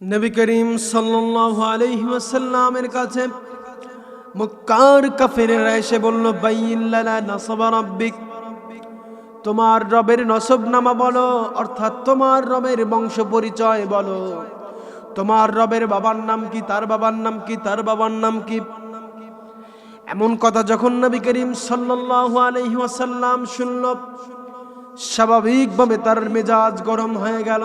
নবী করিম সাল্লাল্লাহু আলাইহি ওয়াসাল্লামের কাছে মক্কার কাফেরেরা এসে বলল বাইয়িল্লানা নাসাবা রাব্বিক। তোমার রবের নসবনামা বলো, অর্থাৎ তোমার রবের বংশ পরিচয় বলো। তোমার রবের বাবার নাম কি, তার বাবার নাম কি, তার বাবার নাম কি? এমন কথা যখন নবী করিম সাল্লাল্লাহু আলাইহি ওয়াসাল্লাম শুনল, স্বাভাবিকভাবে তার মেজাজ গরম হয়ে গেল।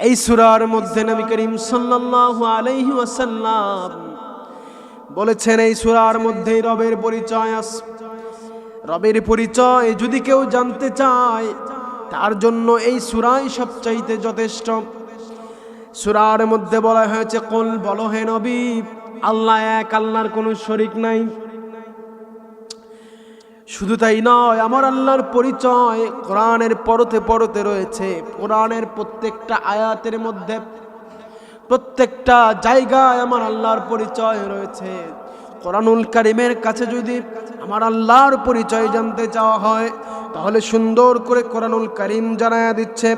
এই সুরার মধ্যে নবী করিম সাল্লাল্লাহু আলাইহি ওয়াসাল্লাম বলেছেন, এই সুরার মধ্যেই রবের পরিচয় আছে। রবের পরিচয় যদি কেউ জানতে চায়, তার জন্য এই সুরাই সবচাইতে যথেষ্ট। সুরার মধ্যে বলা হয়েছে, কোল বলো হে নবী, আল্লাহ এক, আল্লাহর কোনো শরিক নাই। শুধু তাই নয়, আমার আল্লাহর পরিচয় কোরআনের পরতে পরতে রয়েছে। কোরআনের প্রত্যেকটা আয়াতের মধ্যে প্রত্যেকটা জায়গায় আমার আল্লাহর পরিচয় রয়েছে। কোরআনুল কারিমের কাছে যদি আমার আল্লাহর পরিচয় জানতে চাওয়া হয়, তাহলে সুন্দর করে কোরআনুল করিম জানায়া দিচ্ছে।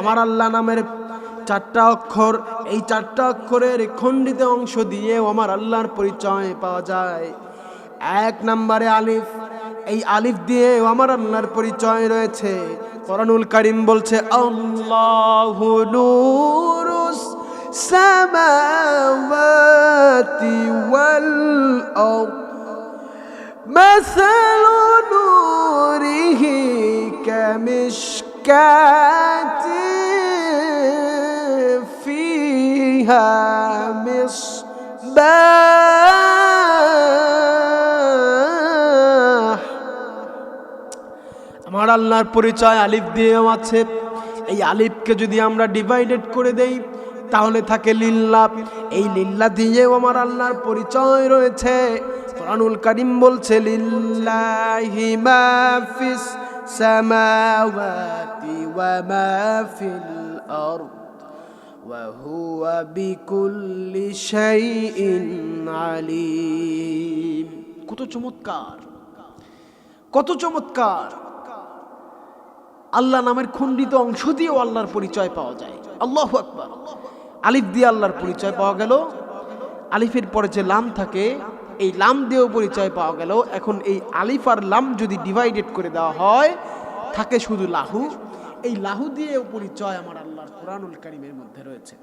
আমার আল্লাহ নামের চারটা অক্ষর, এই চারটা অক্ষরের খণ্ডিত অংশ দিয়ে আমার আল্লাহর পরিচয় পাওয়া যায়। এক নম্বরে আলিফ এই আলিফ দিয়ে আমার আল্লাহর পরিচয় রয়েছে কোরআনুল কারিম বলছে আল্লাহু নূরুস সামাওয়াতি ওয়াল আরদ مثل نوره كمشكاة فيها مصباح আমার আল্লাহর পরিচয় আলিফ দিয়েও আছে। এই আলিফকে যদি আমরা ডিভাইডেড করে দেই, তাহলে থাকে লিল্লা। এই লিল্লা দিয়েও আমার আল্লাহর পরিচয় রয়েছে। কোরআনুল কারিম বলছে ওয়া কত চমৎকার কত চমৎকার। আল্লাহ নামের খণ্ডিত অংশ দিয়েও আল্লাহর পরিচয় পাওয়া যায়। আল্লাহ আকবার। আলিফ দিয়ে আল্লাহর পরিচয় পাওয়া গেল। আলিফের পরে যে লাম থাকে, এই লাম দিয়েও পরিচয় পাওয়া গেল। এখন এই আলিফ আর লাম যদি ডিভাইডেড করে দেওয়া হয়, থাকে শুধু লাহু। এই লাহু দিয়েও পরিচয় আমার আল্লাহর কোরআনুল কারিমের মধ্যে রয়েছে।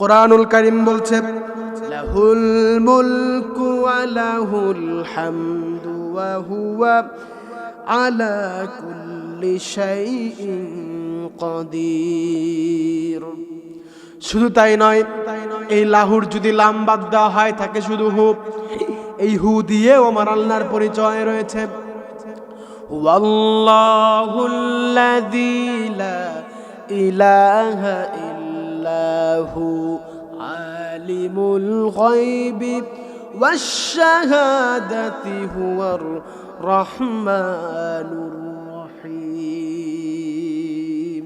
কোরআনুল কারিম বলছে, লাহুল মুলকু লাহুল হামদু ওয়া হুয়া আলা কুল্লি কুল্লি কদির। শুধু তাই নয়, এই লাহুর যদি লাম্বাদ দেওয়া হয় থাকে শুধু হু এই হু দিয়ে ওমার আল্লাহর পরিচয় রয়েছে। ইলাহা আলিমুল রহমানুর রহিম।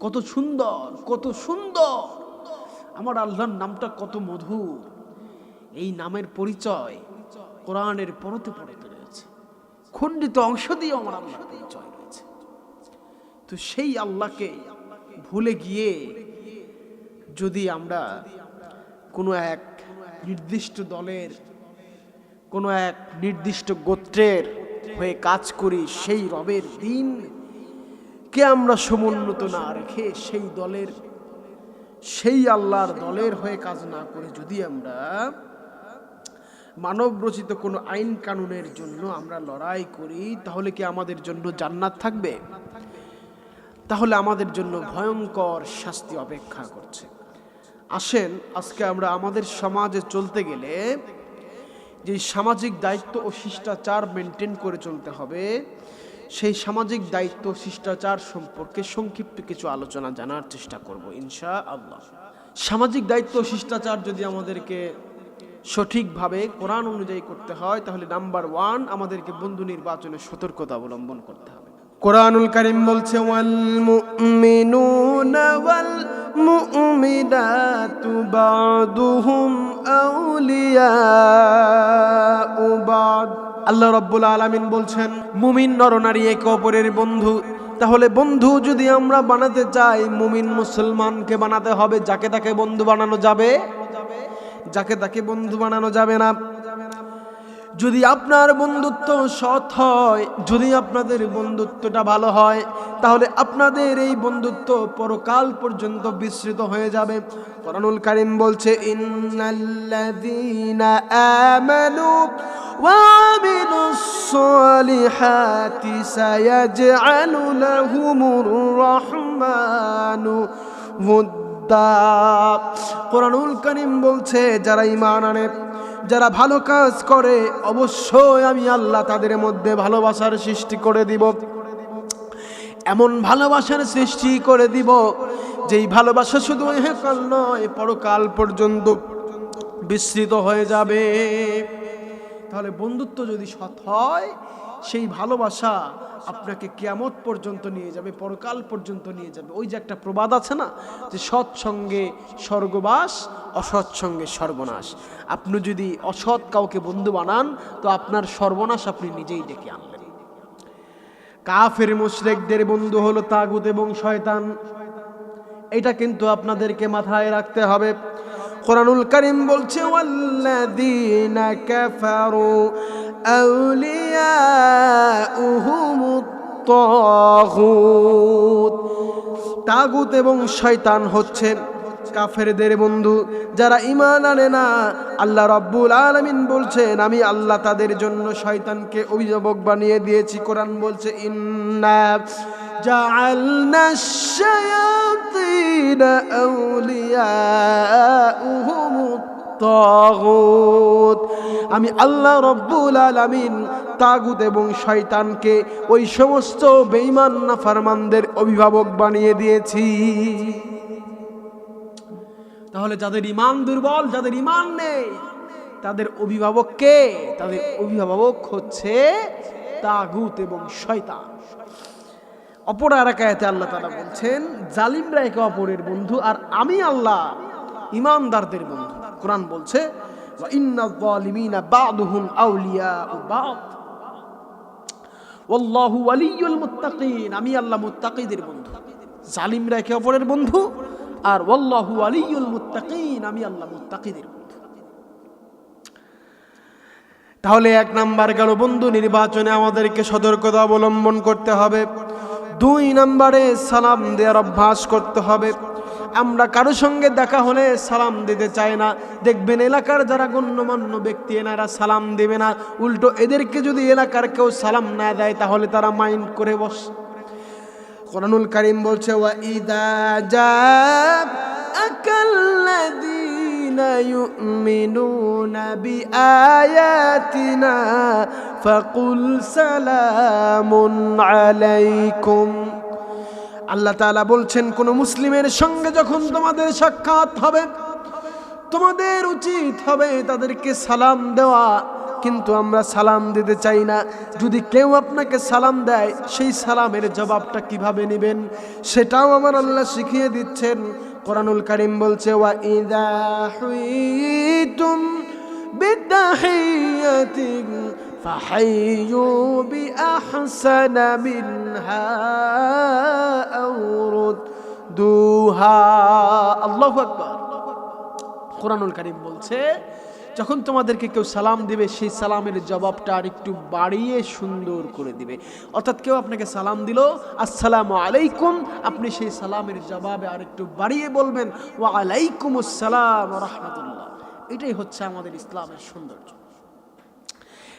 কত সুন্দর কত সুন্দর। আমার আল্লাহর নামটা কত মধুর। এই নামের পরিচয় কোরআনের পরতে পরতে রয়েছে। খণ্ডিত অংশ দিয়ে আমার আল্লাহর পরিচয় রয়েছে। তো সেই আল্লাহকে ভুলে গিয়ে যদি আমরা কোনো এক নির্দিষ্ট দলের, কোনো এক নির্দিষ্ট গোত্রের হয়ে কাজ করি সেই রবের দিন। কে আমরা সমুন্নত না রেখে সেই দলের, সেই আল্লাহর দলের হয়ে কাজ না করে? যদি আমরা মানব রচিত কোনো আইন কানুনের জন্য আমরা লড়াই করি, তাহলে কি আমাদের জন্য জান্নাত থাকবে? তাহলে আমাদের জন্য ভয়ঙ্কর শাস্তি অপেক্ষা করছে। আসেন, আজকে আমরা আমাদের সমাজে চলতে গেলে যে সামাজিক দায়িত্ব ও শিষ্টাচার মেনটেন করে চলতে হবে, সেই সামাজিক দায়িত্ব শিষ্টাচার সম্পর্কে সংক্ষিপ্ত কিছু আলোচনা জানার চেষ্টা করব ইনশা আল্লাহ সামাজিক দায়িত্ব শিষ্টাচার যদি আমাদেরকে সঠিকভাবে কোরআন অনুযায়ী করতে হয়, তাহলে নাম্বার ওয়ান আমাদেরকে বন্ধু নির্বাচনে সতর্কতা অবলম্বন করতে হবে। কোরআনুল কারিম বলছে ওয়াল মুমিনাতু বাদুহুম আল্লাহ রব্বুল আলমিন বলছেন, মুমিন নরনারী একে অপরের বন্ধু। তাহলে বন্ধু যদি আমরা বানাতে চাই, মুমিন মুসলমানকে বানাতে হবে, যাকে তাকে বন্ধু বানানো যাবে? যাকে তাকে বন্ধু বানানো যাবে না। যদি আপনার বন্ধুত্ব সৎ হয় যদি আপনাদের বন্ধুত্বটা ভালো হয় তাহলে আপনাদের এই বন্ধুত্ব পরকাল পর্যন্ত বিস্তৃত হয়ে যাবে কোরআনুল কারিম বলছে ইন্নাল্লাযীনা আমানু وعملوا الصالحات سيجعل لهم الرحمن ودا কোরআনুল কারিম বলছে যারা ঈমান আনে যারা ভালো কাজ করে, অবশ্যই আমি আল্লাহ তাদের মধ্যে ভালোবাসার সৃষ্টি করে দিব। এমন ভালোবাসার সৃষ্টি করে দিব, যেই ভালোবাসা শুধু হেকাল নয়, পরকাল পর্যন্ত বিস্তৃত হয়ে যাবে। তাহলে বন্ধুত্ব যদি সৎ হয় সেই ভালোবাসা আপনাকে কিয়ামত পর্যন্ত নিয়ে যাবে, পরকাল পর্যন্ত নিয়ে যাবে। ওই যে একটা প্রবাদ আছে না, যে সৎ সঙ্গে স্বর্গবাস, অসৎ সঙ্গে সর্বনাশ। আপনি যদি অসৎ কাউকে বন্ধু বানান, তো আপনার সর্বনাশ আপনি নিজেই ডেকে আনলেন কাফের মুশরেকদের বন্ধু হলো তাগুত এবং শয়তান। এটা কিন্তু আপনাদেরকে মাথায় রাখতে হবে। কোরআনুল করিম বলছে আউলিয়াউহুমুত তাগুত তাগুত এবং শয়তান হচ্ছে কাফেরদের বন্ধু যারা ইমান আনে না আল্লাহ রাব্বুল আলামিন বলছেন আমি আল্লাহ তাদের জন্য শয়তানকে অভিভাবক বানিয়ে দিয়েছি কোরআন বলছে ইন্না جعلنا الشياطين أولياءهم তগুত। আমি আল্লাহ রব্বুল আলমিন তাগুত এবং শয়তানকে ওই সমস্ত বেইমান না ফারমানদের অভিভাবক বানিয়ে দিয়েছি। তাহলে যাদের ইমান দুর্বল, যাদের ইমান নেই, তাদের অভিভাবক কে? তাদের অভিভাবক হচ্ছে তাগুত এবং শয়তান। অপর আরাকায়াতে আল্লাহ তালা বলছেন, জালিমরা একে অপরের বন্ধু আর আমি আল্লাহ ইমানদারদের বন্ধু। কোরআন বলছে আমি আল্লাহ মুত্তাকিদের বন্ধু। জালিমরা একে অপরের বন্ধু। আর ওয়াল্লাহু ওয়ালিয়ুল মুত্তাকিন। আমি আল্লাহ মুত্তাকিদের বন্ধু। তাহলে এক নাম্বার গেল বন্ধু নির্বাচনে আমাদেরকে সতর্কতা অবলম্বন করতে হবে। দুই নম্বরে সালাম দেওয়ার অভ্যাস করতে হবে। আমরা কারও সঙ্গে দেখা হলে সালাম দিতে চায় না। দেখবেন এলাকার যারা গণ্যমান্য ব্যক্তি, এনারা সালাম দেবে না। উল্টো এদেরকে যদি এলাকার কেউ সালাম না দেয়, তাহলে তারা মাইন্ড করে বস। কোরআনুল কারিম বলছে, ওয়া ইদা যা ইউমিনুনা বিআয়াতিনা ফাকুল সালামুন আলাইকুম। আল্লাহ তাআলা বলছেন, কোন মুসলিমের সঙ্গে যখন তোমাদের সাক্ষাৎ হবে, তোমাদের উচিত হবে তাদেরকে সালাম দেওয়া। কিন্তু আমরা সালাম দিতে চাই না। যদি কেউ আপনাকে সালাম দেয়, সেই সালামের জবাবটা কীভাবে নেবেন? সেটাও আমার আল্লাহ শিখিয়ে দিচ্ছেন। কোরআনুল কারিম বলছে, ওয়া ইদা হুইতুম فحيوا بأحسن منها أو ردوها الله أكبر কোরআনুল কারিম বলছে যখন তোমাদেরকে কেউ সালাম দিবে সেই সালামের জবাবটা আর একটু বাড়িয়ে সুন্দর করে দিবে অর্থাৎ কেউ আপনাকে সালাম দিল আসসালামু আলাইকুম আপনি সেই সালামের জবাবে আর একটু বাড়িয়ে বলবেন ওয়া আলাইকুম আসসালাম রহমতুল্লাহ এটাই হচ্ছে আমাদের ইসলামের সৌন্দর্য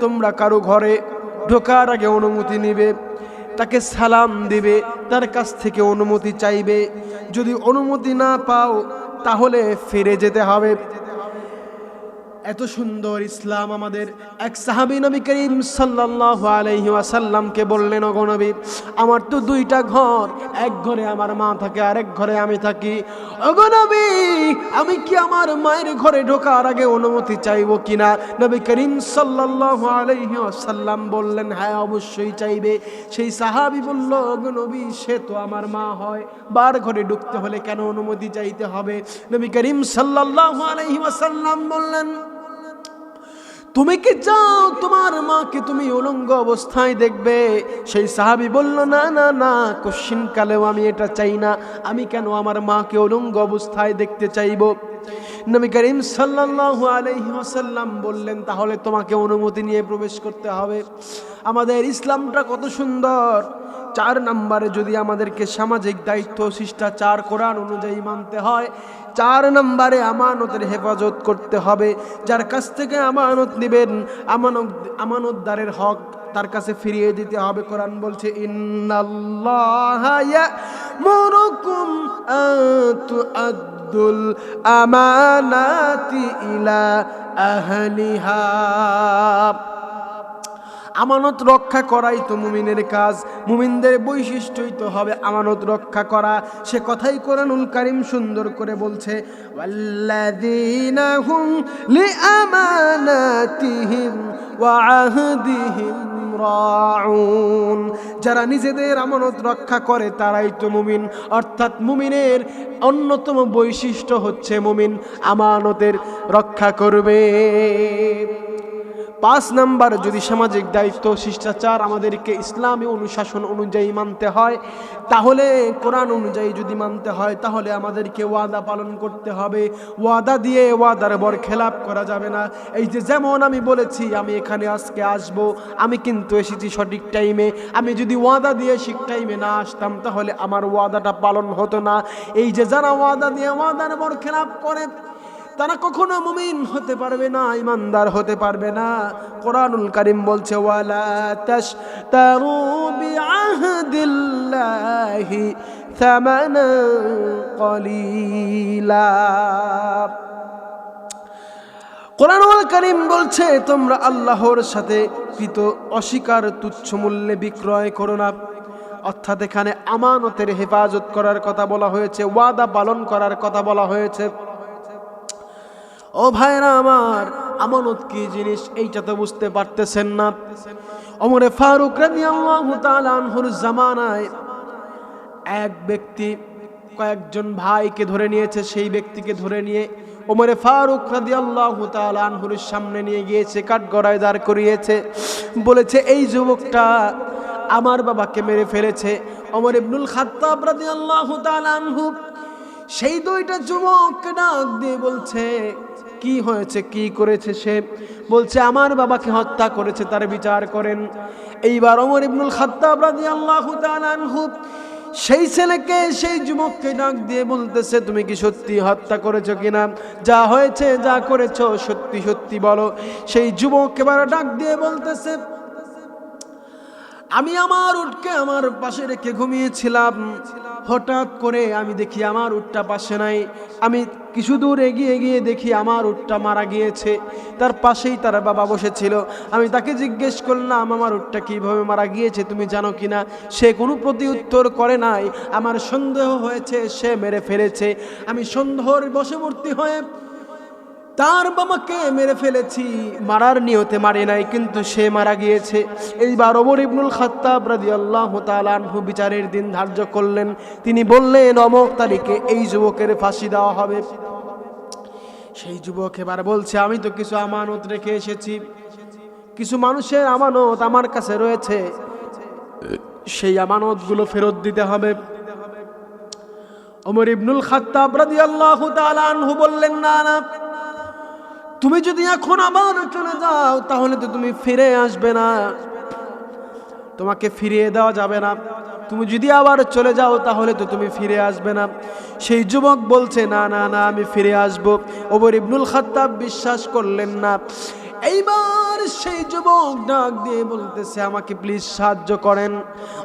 তোমরা কারও ঘরে ঢোকার আগে অনুমতি নিবে, তাকে সালাম দিবে, তার কাছ থেকে অনুমতি চাইবে। যদি অনুমতি না পাও, তাহলে ফিরে যেতে হবে। এত সুন্দর ইসলাম আমাদের। এক সাহাবি নবী করিম সাল্লাল্লাহু আলাইহি ওয়াসাল্লামকে বললেন, ওগো নবী, আমার তো দুইটা ঘর, এক ঘরে আমার মা থাকে, আরেক ঘরে আমি থাকি। ওগো নবী, আমি কি আমার মায়ের ঘরে ঢোকার আগে অনুমতি চাইব কিনা? নবী করিম সাল্লাল্লাহু আলাইহি ওয়াসাল্লাম বললেন হ্যাঁ অবশ্যই চাইবে। সেই সাহাবি বলল, ওগো নবী, সে তো আমার মা হয়। বার ঘরে ঢুকতে হলে কেন অনুমতি চাইতে হবে? নবী করিম সাল্লাল্লাহু আলাইহি ওয়াসাল্লাম বললেন তুমি কি চাও, তোমার মাকে তুমি উলঙ্গ অবস্থায় দেখবে। সেই সাহাবি বলল, না না না, কশ্চিন কালেও আমি এটা চাই না। আমি কেন আমার মাকে উলঙ্গ অবস্থায় দেখতে চাইব? নবী করিম সাল্লাল্লাহু আলাইহি ওয়াসাল্লাম বললেন, তাহলে তোমাকে অনুমতি নিয়ে প্রবেশ করতে হবে। আমাদের ইসলামটা কত সুন্দর। চার নম্বরে যদি আমাদেরকে সামাজিক দায়িত্ব, শিষ্টাচার, কোরআন অনুযায়ী মানতে হয়, চার নম্বরে আমানতের হেফাজত করতে হবে। যার কাছ থেকে আমানত নেবেন, আমানত আমানতদারের হক তার কাছে ফিরিয়ে দিতে হবে। কোরআন বলছে, ইন্নাল্লাহা ইয়ামুরুকুম আন তুআদ্দুল আমানাতি ইলা আহলিহা। আমানত রক্ষা করাই তো মুমিনের কাজ। মুমিনদের বৈশিষ্ট্যই তো হবে আমানত রক্ষা করা। সে কথাই কোরআনুল কারিম সুন্দর করে বলছে, ওয়াল্লাযীনা হুম লিআমানাতিহিম ওয়া আহদিহিম রাউন যারা নিজেদের আমানত রক্ষা করে তারাই তো মুমিন। অর্থাৎ মুমিনের অন্যতম বৈশিষ্ট্য হচ্ছে মুমিন আমানতের রক্ষা করবে। পাঁচ নাম্বার যদি সামাজিক দায়িত্ব, শিষ্টাচার আমাদেরকে ইসলামী অনুশাসন অনুযায়ী মানতে হয়, তাহলে কোরআন অনুযায়ী যদি মানতে হয়, তাহলে আমাদেরকে ওয়াদা পালন করতে হবে। ওয়াদা দিয়ে ওয়াদার বর খেলাপ করা যাবে না। এই যে যেমন আমি বলেছি, আমি এখানে আজকে আসব, আমি কিন্তু এসেছি সঠিক টাইমে। আমি যদি ওয়াদা দিয়ে ঠিক টাইমে না আসতাম, তাহলে আমার ওয়াদাটা পালন হতো না। এই যে যারা ওয়াদা দিয়ে ওয়াদার বর খেলাপ করে তারা কখনো মুমিন হতে পারবে না, ইমানদার হতে পারবে না। কোরআনুল করিম বলছে, ওয়ালা কলিলা। কোরআনুল করিম বলছে, তোমরা আল্লাহর সাথে কৃত অস্বীকার, তুচ্ছ মূল্যে বিক্রয় করো না। অর্থাৎ এখানে আমানতের হেফাজত করার কথা বলা হয়েছে, ওয়াদা পালন করার কথা বলা হয়েছে। ও ভাইরা আমার, আমানত কি জিনিস? এইটা তো বুঝতে পারতেছেন না। অমরে ফারুক জামানায় এক ব্যক্তি কয়েকজন ভাইকে ধরে নিয়েছে, সেই ব্যক্তিকে ধরে নিয়ে ওমরে ফারুক রাদিয়াল্লাহু তাআলা আনহুর সামনে নিয়ে গিয়েছে, কাঠগড়ায় দাঁড় করিয়েছে। বলেছে, এই যুবকটা আমার বাবাকে মেরে ফেলেছে। ওমর ইবনুল খাত্তাব রাদিয়াল্লাহু তাআলা আনহু সেই দুইটা যুবককে ডাক দিয়ে বলছে, কি হয়েছে? কি করেছে সে? বলছে, আমার বাবাকে হত্যা করেছে, তার বিচার করেন। এইবার অমর ইবনুল খাত্তাব আনহু, সেই ছেলেকে, সেই যুবককে ডাক দিয়ে বলতেছে, তুমি কি সত্যি হত্যা করেছ কিনা? যা হয়েছে, যা করেছ, সত্যি সত্যি বলো। সেই যুবক এবার ডাক দিয়ে বলতেছে, আমি আমার উটকে আমার পাশে রেখে ঘুমিয়েছিলাম। হঠাৎ করে আমি দেখি আমার উটটা পাশে নাই। আমি কিছু দূর এগিয়ে গিয়ে দেখি আমার উটটা মারা গিয়েছে। তার পাশেই তার বাবা বসেছিল। আমি তাকে জিজ্ঞেস করলাম, আমার উটটা কীভাবে মারা গিয়েছে? তুমি জানো কি না সে কোনো প্রতি উত্তর করে নাই। আমার সন্দেহ হয়েছে, সে মেরে ফেলেছে। আমি সন্দেহর বশবর্তী হয়ে তার বাবাকে মেরে ফেলেছি, মারার নিয়তে মারে নাই, কিন্তু সে মারা গিয়েছে। এইবার অমর ইবনুল খাত্তাব রাদিয়াল্লাহু তাআলা আনহু বিচারের দিন ধার্য করলেন। তিনি বললেন, অমক তারিখে এই যুবকের ফাঁসি দেওয়া হবে। সেই যুবক এবার বলছে, আমি তো কিছু আমানত রেখে এসেছি। কিছু মানুষের আমানত আমার কাছে রয়েছে। সেই আমানতগুলো ফেরত দিতে হবে। অমর ইবনুল খাত্তাব রাদিয়াল্লাহু তাআলা আনহু বললেন, না না। তুমি যদি এখন আবার চলে যাও, তাহলে তো তুমি ফিরে আসবে না। তোমাকে ফিরিয়ে দেওয়া যাবে না। তুমি যদি আবার চলে যাও, তাহলে তো তুমি ফিরে আসবে না। সেই যুবক বলছে, না না না, আমি ফিরে আসব। ওবর ইবনুল খাত্তাব বিশ্বাস করলেন না। এইবার সেই যুবক ডাক দিয়ে বলতেছে, আমাকে প্লিজ সাহায্য করেন।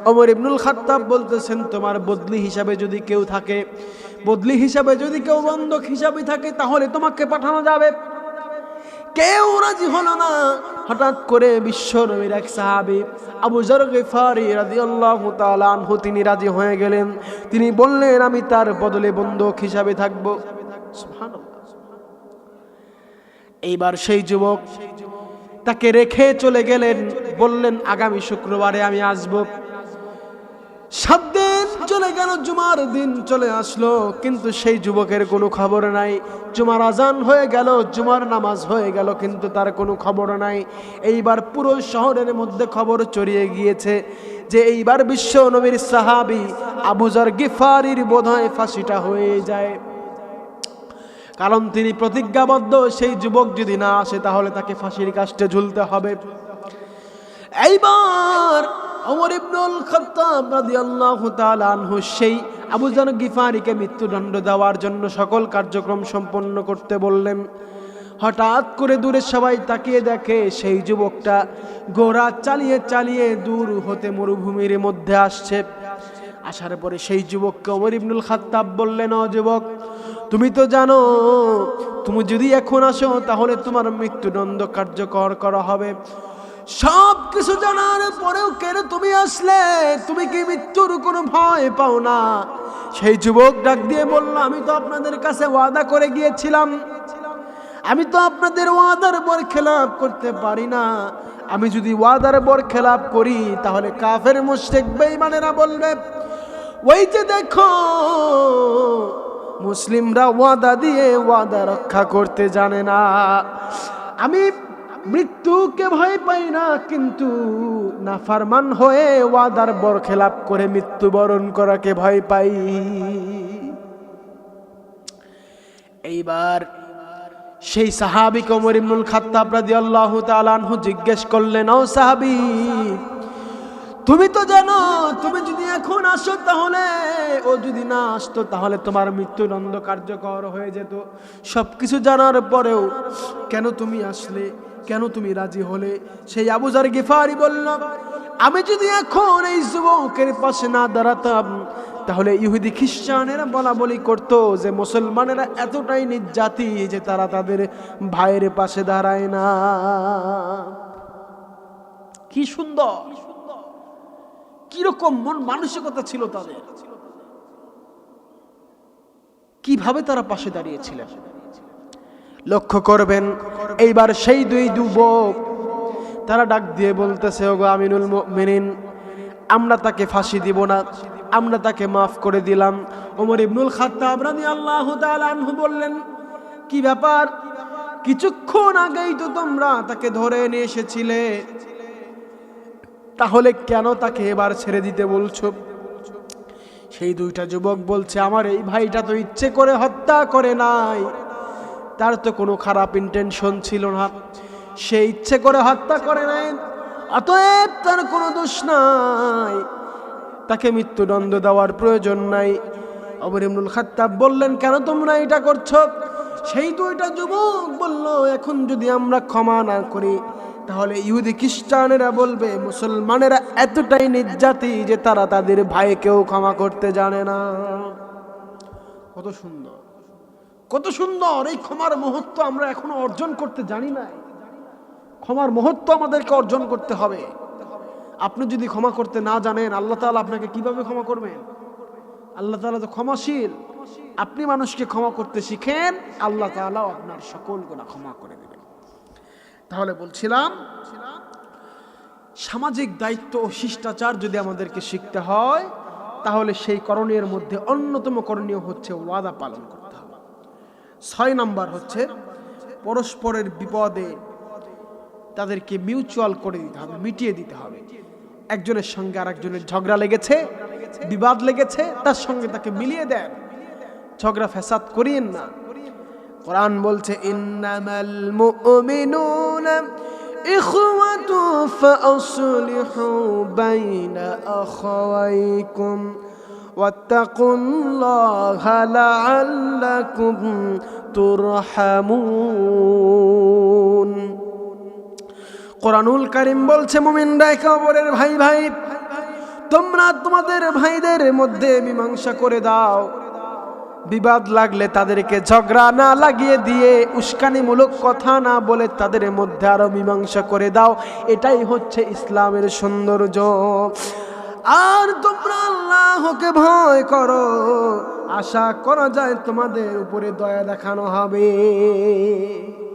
ওমর ইবনুল খাত্তাব বলতেছেন, তোমার বদলি হিসাবে যদি কেউ থাকে, বদলি হিসাবে যদি কেউ বন্ধক হিসাবে থাকে, তাহলে তোমাকে পাঠানো যাবে। কেউ রাজি হলো না। হঠাৎ করে বিশ্ব নবীর এক সাহাবি আবু জর গেফারি রাদিয়াল্লাহু তাআলা আনহু, তিনি রাজি হয়ে গেলেন। তিনি বললেন, আমি তার বদলে বন্ধক হিসাবে থাকব। এইবার সেই যুবক তাকে রেখে চলে গেলেন। বললেন, আগামী শুক্রবারে আমি আসব। সাত চলে গেল, জুমার দিন চলে আসলো, কিন্তু সেই যুবকের কোনো খবর নাই। জুমার আজান হয়ে গেল, জুমার নামাজ হয়ে গেল, কিন্তু তার কোনো খবর নাই। এইবার পুরো শহরের মধ্যে খবর ছড়িয়ে গিয়েছে যে এইবার বিশ্ব নবীর সাহাবি আবুজার গিফারির বোধহয় ফাঁসিটা হয়ে যায়। কারণ তিনি প্রতিজ্ঞাবদ্ধ, সেই যুবক যদি না আসে, তাহলে তাকে ফাঁসির কাষ্টে ঝুলতে হবে। এইবার ওমর ইবনুল খাত্তাব সেই আবু জার গিফারিকে মৃত্যুদণ্ড দেওয়ার জন্য সকল কার্যক্রম সম্পন্ন করতে বললেন। হঠাৎ করে দূরে সবাই তাকিয়ে দেখে সেই যুবকটা ঘোড়া চালিয়ে চালিয়ে দূর হতে মরুভূমির মধ্যে আসছে। আসার পরে সেই যুবককে ওমর ইবনুল খাত্তাব বললেন, ও যুবক, তুমি তো জানো, তুমি যদি এখন আসো তাহলে তোমার মৃত্যুদণ্ড কার্যকর করা হবে। সব কিছু জানার পরেও কেন তুমি আসলে? তুমি কি মৃত্যুর কোনো ভয় পাও না? সেই যুবক ডাক দিয়ে বলল, আমি তো আপনাদের কাছে ওয়াদা করে গিয়েছিলাম। আমি তো আপনাদের ওয়াদার বর খেলাপ করতে পারি না। আমি যদি ওয়াদার বর খেলাপ করি, তাহলে কাফের মুশরিক বেঈমানেরা বলবে, ওই যে দেখো, মুসলিমরা ওয়াদা দিয়ে ওয়াদা রক্ষা করতে জানে না। আমি মৃত্যুকে ভয় পাই না, কিন্তু নাফারমান হয়ে ওয়াদার বর খেলাপ করে মৃত্যুবরণ করাকে ভয় পাই। এইবার সেই সাহাবি কমর ইবনুল খাত্তাব রাদিয়াল্লাহু তাআলা আনহু জিজ্ঞেস করলেন, ও সাহাবি, তুমি তো জানো, তুমি যদি এখন আসো তাহলে, ও যদি না আসতো তাহলে তোমার মৃত্যুদণ্ড কার্যকর হয়ে যেত। সব কিছু জানার পরেও কেন তুমি আসলে? কেন তুমি রাজি হলে? সেই আবুজার গিফারি বলল, আমি যদি এখন এই যুবকের পাশে না দাঁড়াতাম, তাহলে ইহুদি খ্রিস্টানেরা বলা বলি করতো যে মুসলমানেরা এতটাই নির্যাতি যে তারা তাদের ভাইয়ের পাশে দাঁড়ায় না। কি সুন্দর। কীরকম মন মানসিকতা ছিল তাদের। কীভাবে তারা পাশে দাঁড়িয়েছিলেন? লক্ষ্য করবেন এইবার সেই দুই যুবক, তারা ডাক দিয়ে বলতেছে, ওগো আমিনুল মেনিন আমরা তাকে ফাঁসি দিব না, আমরা তাকে মাফ করে দিলাম। ওমর ইবনুল খাত্তাব তাআলা আনহু বললেন, কি ব্যাপার? কিছুক্ষণ আগেই তো তোমরা তাকে ধরে নিয়ে এসেছিলে। তাহলে কেন তাকে এবার ছেড়ে দিতে বলছো? সেই দুইটা যুবক বলছে, আমার এই ভাইটা তো ইচ্ছে করে হত্যা করে নাই। তার তো কোনো খারাপ ইন্টেনশন ছিল না। সে ইচ্ছে করে হত্যা করে নাই, অতএব তার কোনো দোষ নাই। তাকে মৃত্যুদণ্ড দেওয়ার প্রয়োজন নাই। অমর ইমরুল খাত্তাব বললেন, কেন তোমরা এটা করছ? সেই দুইটা যুবক বলল, এখন যদি আমরা ক্ষমা না করি, তাহলে ইহুদি খ্রিস্টানেরা বলবে, মুসলমানেরা এতটাই নির্যাতি যে তারা তাদের ভাইকেও ক্ষমা করতে জানে না। কত সুন্দর। কত সুন্দর, এই ক্ষমার মহত্ব আমরা এখনও অর্জন করতে জানি না। ক্ষমার মহত্ব আমাদেরকে অর্জন করতে হবে। আপনি যদি ক্ষমা করতে না জানেন, আল্লাহ তাআলা আপনাকে কীভাবে ক্ষমা করবেন? আল্লাহ তাআলা তো ক্ষমাশীল। আপনি মানুষকে ক্ষমা করতে শিখেন, আল্লাহ তাআলাও আপনার সকল গুণা ক্ষমা করে দেবেন। তাহলে বলছিলাম, সামাজিক দায়িত্ব ও শিষ্টাচার যদি আমাদেরকে শিখতে হয়, তাহলে সেই করণীয়ের মধ্যে অন্যতম করণীয় হচ্ছে ওয়াদা পালন হবে ছয় নাম্বার হচ্ছে, পরস্পরের বিপদে তাদেরকে মিউচুয়াল করে দিতে হবে, মিটিয়ে দিতে হবে। একজনের সঙ্গে আর একজনের ঝগড়া লেগেছে, বিবাদ লেগেছে, তার সঙ্গে তাকে মিলিয়ে দেন। ঝগড়া ফেসাদ করিয়েন না। কোরআন বলছে, ইন্নামাল واتقوا الله لعلكم ترحمون কোরআনুল কারিম বলছে মুমিনরা খবরের ভাই ভাই তোমরা তোমাদের ভাইদের মধ্যে মীমাংসা করে দাও বিবাদ লাগলে তাদেরকে ঝগড়া না লাগিয়ে দিয়ে উস্কানিমূলক কথা না বলে তাদের মধ্যে আরো মীমাংসা করে দাও এটাই হচ্ছে ইসলামের সৌন্দর্য আর তোমরা আল্লাহকে ভয় করো। আশা করা যায় তোমাদের উপরে দয়া দেখানো হবে।